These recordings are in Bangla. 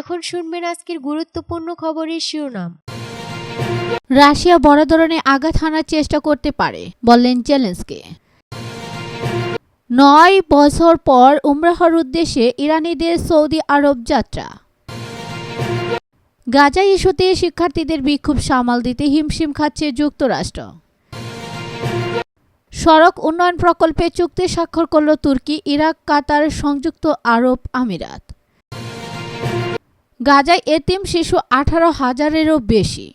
এখন শুনবেন আজকের গুরুত্বপূর্ণ খবরের শিরোনাম। রাশিয়া বড় ধরনের আঘাত হানার চেষ্টা করতে পারে, বললেন জেলেন্সকে। নয় বছর পর উমরাহর উদ্দেশ্যে ইরানিদের সৌদি আরব যাত্রা। গাজা ইস্যুতে শিক্ষার্থীদের বিক্ষোভ সামাল দিতে হিমশিম খাচ্ছে যুক্তরাষ্ট্র। সড়ক উন্নয়ন প্রকল্পে চুক্তি স্বাক্ষর করল তুর্কি, ইরাক, কাতার, সংযুক্ত আরব আমিরাত। গাজায় এতিম শিশু আঠারো হাজারেরও বেশি।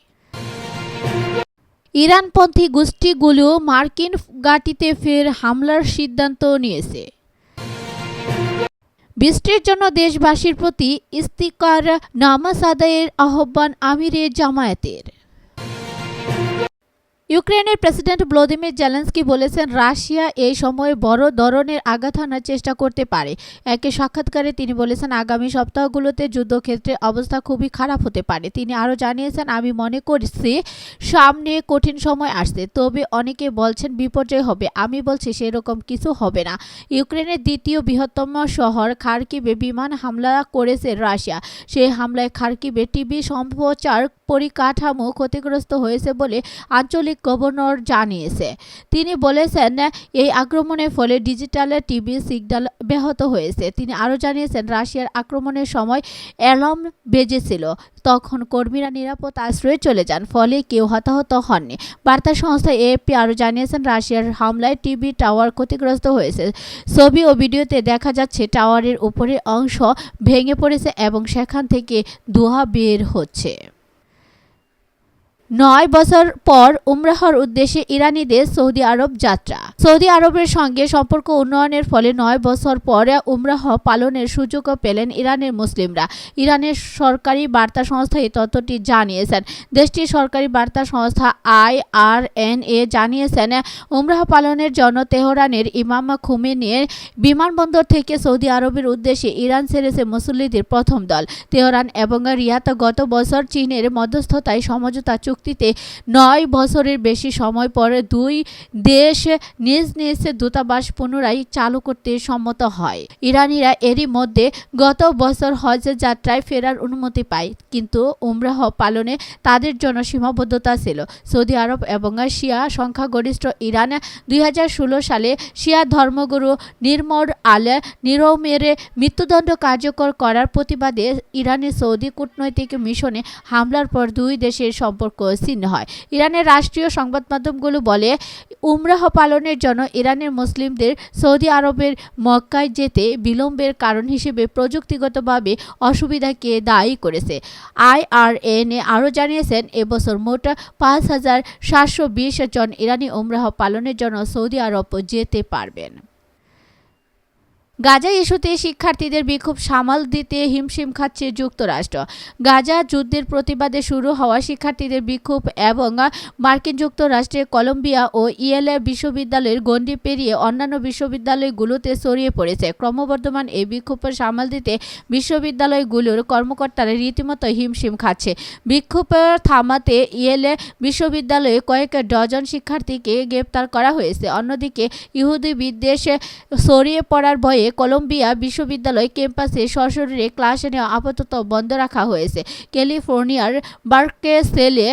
ইরানপন্থী গোষ্ঠীগুলো মার্কিন ঘাঁটিতে ফের হামলার সিদ্ধান্ত নিয়েছে। বৃষ্টির জন্য দেশবাসীর প্রতি ইস্তিকার নামাজ আদায়ের আহ্বান আমিরে জামায়াতের। ইউক্রেনের প্রেসিডেন্ট ভ্লাদিমির জেলেন্সকি বলেছেন, রাশিয়া এই সময়ে বড় ধরনের আঘাত হানার চেষ্টা করতে পারে। একে সাক্ষাৎকারে তিনি বলেছেন, আগামী সপ্তাহগুলোতে যুদ্ধক্ষেত্রে অবস্থা খুবই খারাপ হতে পারে। তিনি আরও জানিয়েছেন, আমি মনে করছি সামনে কঠিন সময় আসছে, তবে অনেকে বলছেন বিপর্যয় হবে। আমি বলছি সেরকম কিছু হবে না। ইউক্রেনের দ্বিতীয় বৃহত্তম শহর খার্কিবে বিমান হামলা করেছে রাশিয়া। সেই হামলায় খার্কিবে টিভি সম্প্রচার পরিকাঠামো ক্ষতিগ্রস্ত হয়েছে বলে আঞ্চলিক গভর্নর জানিয়েছে। তিনি বলেছেন, এই আক্রমণের ফলে ডিজিটাল টিভি সিগন্যাল ব্যাহত হয়েছে। তিনি আরও জানিয়েছেন, রাশিয়ার আক্রমণের সময় অ্যালার্ম বেজেছিল। তখন কর্মীরা নিরাপদ আশ্রয়ে চলে যান, ফলে কেউ হতাহত হননি। বার্তা সংস্থা এএপি আরও জানিয়েছেন, রাশিয়ার হামলায় টিভি টাওয়ার ক্ষতিগ্রস্ত হয়েছে। ছবি ও ভিডিওতে দেখা যাচ্ছে, টাওয়ারের উপরের অংশ ভেঙে পড়েছে এবং সেখান থেকে ধোঁয়া বের হচ্ছে। নয় বছর পর উমরাহর উদ্দেশ্যে ইরানিদের সৌদি আরব যাত্রা। সৌদি আরবের সঙ্গে সম্পর্ক উন্নয়নের ফলে নয় বছর পরে উমরাহ পালনের সুযোগও পেলেন ইরানের মুসলিমরা। ইরানের সরকারি বার্তা সংস্থা এই তথ্যটি জানিয়েছেন। দেশটির সরকারি বার্তা সংস্থা আই আর এন এ জানিয়েছেন, উমরাহ পালনের জন্য তেহরানের ইমাম খুমেনির বিমানবন্দর থেকে সৌদি আরবের উদ্দেশ্যে ইরান ছেড়েছে মুসল্লিদের প্রথম দল। তেহরান এবং রিয়াত গত বছর চীনের মধ্যস্থতায় সমঝোতা চুক্তিতে নয় বছরের বেশি সময় পরে দুই দেশ নিজ নিজ দূতাবাস পুনরায় চালু করতে সম্মত হয়। ইরানিরা এরই মধ্যে গত বছর হজ যাত্রায় ফেরার অনুমতি পায়, কিন্তু উমরাহ পালনে তাদের জন্য সীমাবদ্ধতা ছিল। সৌদি আরব এবং শিয়া সংখ্যাগরিষ্ঠ ইরান দুই হাজার ষোলো সালে শিয়া ধর্মগুরু নির্মর আল নিরমের মৃত্যুদণ্ড কার্যকর করার প্রতিবাদে ইরানের সৌদি কূটনৈতিক মিশনে হামলার পর দুই দেশের সম্পর্ক ছিন্ন হয়। ইরানের রাষ্ট্রীয় সংবাদ মাধ্যমগুলো বলে, উমরাহ পালনের জন্য ইরানের মুসলিমদের সৌদি আরবের মক্কায় যেতে বিলম্বের কারণ হিসেবে প্রযুক্তিগতভাবে অসুবিধাকে দায়ী করেছে। আইআরএনএ আরও জানিয়েছেন, এবছর মোট পাঁচ হাজার সাতশো বিশ জন ইরানি উমরাহ পালনের জন্য সৌদি আরব যেতে পারবেন। গাজা ইস্যুতে শিক্ষার্থীদের বিক্ষোভ, সামাল দিতে হিমশিম খাচ্ছে যুক্তরাষ্ট্র। গাজা যুদ্ধের প্রতিবাদে শুরু হওয়া শিক্ষার্থীদের বিক্ষোভ এবং মার্কিন যুক্তরাষ্ট্রের কলম্বিয়া ও ইয়েলে বিশ্ববিদ্যালয়ের গণ্ডি পেরিয়ে অন্যান্য বিশ্ববিদ্যালয়গুলোতে ছড়িয়ে পড়েছে। ক্রমবর্ধমান এই বিক্ষোভ সামাল দিতে বিশ্ববিদ্যালয়গুলোর কর্মকর্তারা রীতিমতো হিমশিম খাচ্ছে। বিক্ষোভ থামাতে ইয়েলে বিশ্ববিদ্যালয়ে কয়েক ডজন শিক্ষার্থীকে গ্রেপ্তার করা হয়েছে। অন্যদিকে ইহুদি বিদ্বেষে ছড়িয়ে পড়ার ভয়ে কলম্বিয়া বিশ্ববিদ্যালয় ক্যাম্পাসে সশরীরে ক্লাস নেওয়া আপাতত বন্ধ রাখা হয়েছে। ক্যালিফোর্নিয়ার বার্কেসেলে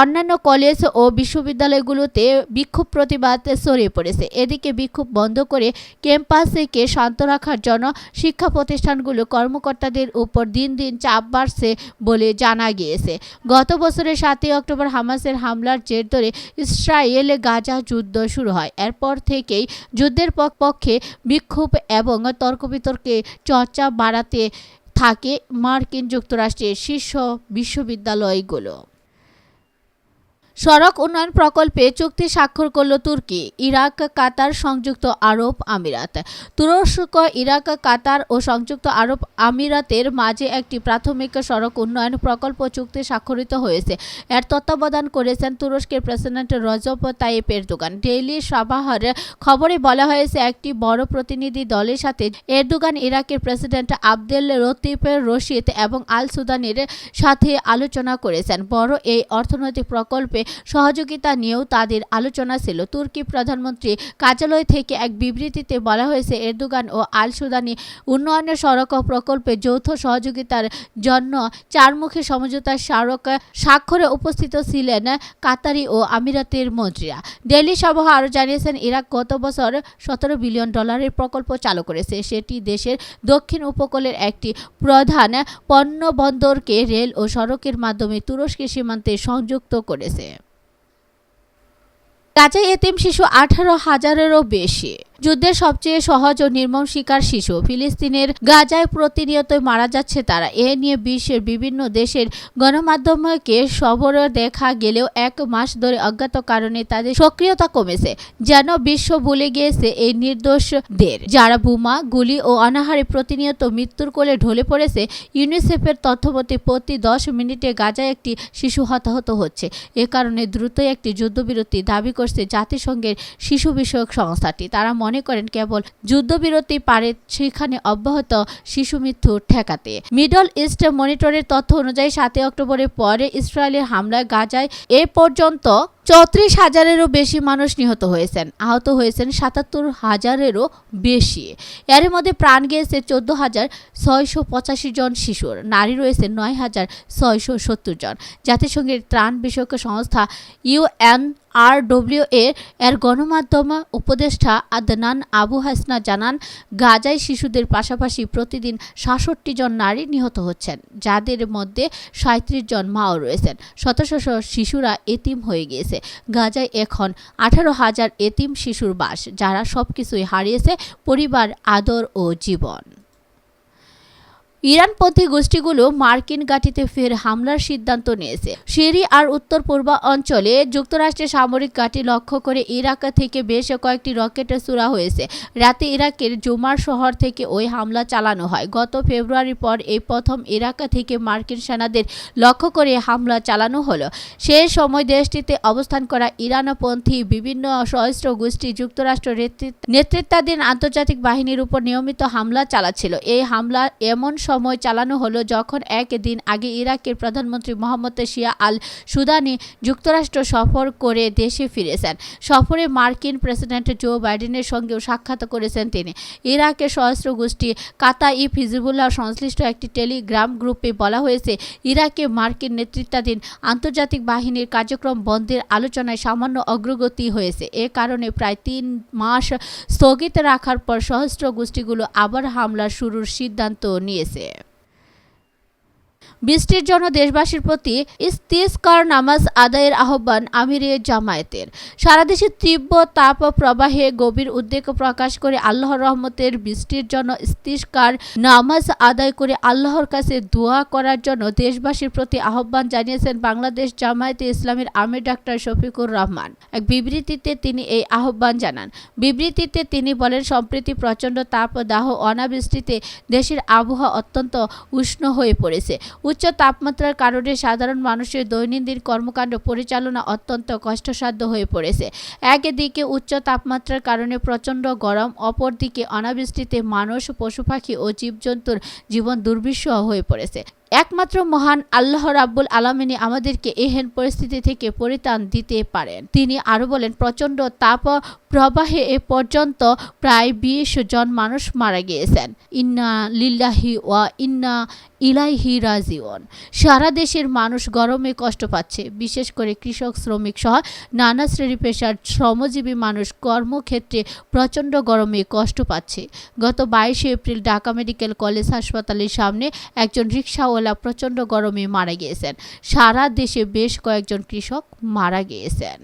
অন্যান্য কলেজ ও বিশ্ববিদ্যালয়গুলোতে বিক্ষোভ প্রতিবাদ ছড়িয়ে পড়েছে। এদিকে বিক্ষোভ বন্ধ করে ক্যাম্পাসকে শান্ত রাখার জন্য শিক্ষা প্রতিষ্ঠানগুলো কর্মকর্তাদের উপর দিন দিন চাপ বাড়ছে বলে জানা গিয়েছে। গত বছরের সাতই অক্টোবর হামাসের হামলার জের ধরে ইসরায়েল গাজা যুদ্ধ শুরু হয়। এরপর থেকেই যুদ্ধের পক্ষে বিক্ষোভ এবং তর্ক বিতর্কে চর্চা বাড়াতে থাকে মার্কিন যুক্তরাষ্ট্রের শীর্ষ বিশ্ববিদ্যালয়গুলো। সড়ক উন্নয়ন প্রকল্পে চুক্তি স্বাক্ষর করল তুর্কি, ইরাক, কাতার সংযুক্ত আরব আমিরাত। তুরস্ক, ইরাক, কাতার ও সংযুক্ত আরব আমিরাতের মাঝে একটি প্রাথমিক সড়ক উন্নয়ন প্রকল্প চুক্তি স্বাক্ষরিত হয়েছে। এর তত্ত্বাবধান করেছেন তুরস্কের president Recep Tayyip Erdogan. Daily সাবাহার খবরে বলা হয়েছে, একটি বড় প্রতিনিধি দলের সাথে এরদোগান ইরাকের প্রেসিডেন্ট আবদেল লতিফ রশিদ এবং আল সুদানের সাথে আলোচনা করেছেন। বড় এই অর্থনৈতিক প্রকল্পে সহযোগিতা নিয়েও তাদের আলোচনা ছিল। তুর্কি প্রধানমন্ত্রী কার্যালয় থেকে এক বিবৃতিতে বলা হয়েছে, এরদোগান ও আল সুদানি উন্নয়নের সড়ক প্রকল্পে যৌথ সহযোগিতার জন্য চারমুখী সমঝোতার স্মারক স্বাক্ষরে উপস্থিত ছিলেন কাতারি ও আমিরাতের মন্ত্রীরা। দিল্লি সভা আরও জানিয়েছেন, ইরাক গত বছর সতেরো বিলিয়ন ডলারের প্রকল্প চালু করেছে। সেটি দেশের দক্ষিণ উপকূলের একটি প্রধান পণ্য বন্দরকে রেল ও সড়কের মাধ্যমে তুরস্কের সীমান্তে সংযুক্ত করেছে। গাজায় এতিম শিশু আঠারো হাজারেরও বেশি। যুদ্ধের সবচেয়ে সহজ ও নির্মম শিকার শিশু। ফিলিস্তিনের গাজায় প্রতিনিয়তই মারা যাচ্ছে তারা। এ নিয়ে বিশ্বের বিভিন্ন দেশের গণমাধ্যমকে সবর দেখা গেলেও এক মাস ধরে অজ্ঞাত কারণে তাদের সক্রিয়তা কমেছে। যেন বিশ্ব ভুলে গিয়েছে এই নির্দোষদের। যারা বোমা, গুলি ও অনাহারে প্রতিনিয়ত মৃত্যুর কোলে ঢলে পড়েছে, ইউনিসেফের তথ্যমতে প্রতি দশ মিনিটে গাজায় একটি শিশু হতাহত হচ্ছে। এ কারণে দ্রুতই একটি যুদ্ধবিরতি দাবি করছে জাতিসংঘের শিশু বিষয়ক সংস্থাটি। তারা মনে করেন কেবল যুদ্ধবিরতি পারে সেখানে অব্যাহত শিশু মৃত্যু ঠেকাতে। মিডল ইস্ট মনিটরের তথ্য অনুযায়ী সাতই অক্টোবরের পরে ইসরায়েলের হামলায় গাজায় এ পর্যন্ত চৌত্রিশ হাজারেরও বেশি মানুষ নিহত হয়েছেন। আহত হয়েছেন সাতাত্তর হাজারেরও বেশি। এর মধ্যে প্রাণ গিয়েছে চোদ্দ হাজার ছয়শো পঁচাশি জন শিশুর। নারী রয়েছে নয় হাজার ছয়শো সত্তর জন। জাতিসংঘের ত্রাণ বিষয়ক সংস্থা ইউএন আর ডব্লিউ এর গণমাধ্যম উপদেষ্টা আদনান আবু হাসনা জানান, গাজায় শিশুদের পাশাপাশি প্রতিদিন সাতষট্টি জন নারী নিহত হচ্ছেন, যাদের মধ্যে সাঁত্রিশ জন মাও রয়েছেন। শত শত শিশুরা এতিম হয়ে গিয়েছে। গাজায় এখন আঠারো হাজার এতিম শিশুর বাস যারা সবকিছুই হারিয়েছে পরিবার আদর ও জীবন। ইরানপন্থী গোষ্ঠীগুলো মার্কিন ঘাঁটিতে ফের হামলার সিদ্ধান্ত নিয়েছে। সিরি আর উত্তর পূর্ব অঞ্চলে যুক্তরাষ্ট্রের সামরিক ঘাঁটি লক্ষ্য করে ইরাক থেকে বেশ কয়েকটি রকেটের ছোড়া হয়েছে। রাতে ইরাকের জুমার শহর থেকে ওই হামলা চালানো হয়। গত ফেব্রুয়ারির পর এই প্রথম ইরাক থেকে মার্কিন সেনাদের লক্ষ্য করে হামলা চালানো হলো। সে সময় দেশটিতে অবস্থান করা ইরানপন্থী বিভিন্ন সহস্র গোষ্ঠী যুক্তরাষ্ট্র নেতৃত্বাধীন আন্তর্জাতিক বাহিনীর উপর নিয়মিত হামলা চালাচ্ছিল। এই হামলা এমন সময় চালানো হলো যখন একদিন আগে ইরাকের প্রধানমন্ত্রী মোহাম্মদ শিয়া আল সুদানি যুক্তরাষ্ট্র সফর করে দেশে ফিরেছেন। সফরে মার্কিন প্রেসিডেন্ট জো বাইডেনের সঙ্গেও সাক্ষাৎ করেছেন তিনি। ইরাকের সশস্ত্র গোষ্ঠী কাতা ই ফিজিবুল্লাহ সংশ্লিষ্ট একটি টেলিগ্রাম গ্রুপে বলা হয়েছে, ইরাকে মার্কিন নেতৃত্বাধীন আন্তর্জাতিক বাহিনীর কার্যক্রম বন্ধের আলোচনায় সামান্য অগ্রগতি হয়েছে। এ কারণে প্রায় তিন মাস স্থগিত রাখার পর সশস্ত্র গোষ্ঠীগুলো আবার হামলা শুরুর সিদ্ধান্ত নিয়েছে। বৃষ্টির জন্য দেশবাসীর প্রতি ইস্তিস্কার নামাজ আদায়ের আহ্বান আমিরের জামায়াতের। সারা দেশে তীব্র তাপ প্রবাহে গভীর উদ্বেগ প্রকাশ করে আল্লাহর রহমতের বৃষ্টির জন্য ইস্তিস্কার নামাজ আদায় করে আল্লাহর কাছে দোয়া করার জন্য দেশবাসীর প্রতি আহ্বান জানিয়েছেন বাংলাদেশ জামায়াতে ইসলামের আমির ডাক্তার শফিকুর রহমান। এক বিবৃতিতে তিনি এই আহ্বান জানান। বিবৃতিতে তিনি বলেন, সম্প্রতি প্রচণ্ড তাপ দাহ অনাবৃষ্টিতে দেশের আবহাওয়া অত্যন্ত উষ্ণ হয়ে পড়েছে। উচ্চ তাপমাত্রার কারণে সাধারণ মানুষের দৈনন্দিন কর্মকাণ্ড পরিচালনা অত্যন্ত কষ্টসাধ্য হয়ে পড়েছে। একদিকে উচ্চ তাপমাত্রার কারণে প্রচণ্ড গরম, অপরদিকে অনাবৃষ্টিতে মানুষ পশু পাখি ও জীবজন্তুর জীবন দুর্বিষহ হয়ে পড়েছে। একমাত্র মহান আল্লাহ রাব্বুল আলমিনী আমাদেরকে এহেন পরিস্থিতি থেকে পরিত্রাণ দিতে পারেন। তিনি আরও বলেন, প্রচণ্ড তাপ প্রবাহে এ পর্যন্ত প্রায় বিশ জন মানুষ মারা গিয়েছেন। ইন্না লিল্লাহি ওয়া ইন্না ইলাইহি রাজিওন সারা দেশের মানুষ গরমে কষ্ট পাচ্ছে। বিশেষ করে কৃষক, শ্রমিক সহ নানা শ্রেণি পেশার শ্রমজীবী মানুষ কর্মক্ষেত্রে প্রচণ্ড গরমে কষ্ট পাচ্ছে। গত বাইশে এপ্রিল ঢাকা মেডিকেল কলেজ হাসপাতালের সামনে একজন রিক্সাওয়ালা প্রচণ্ড গরমে মারা গিয়েছেন। সারা দেশে বেশ কয়েকজন কৃষক মারা গিয়েছেন।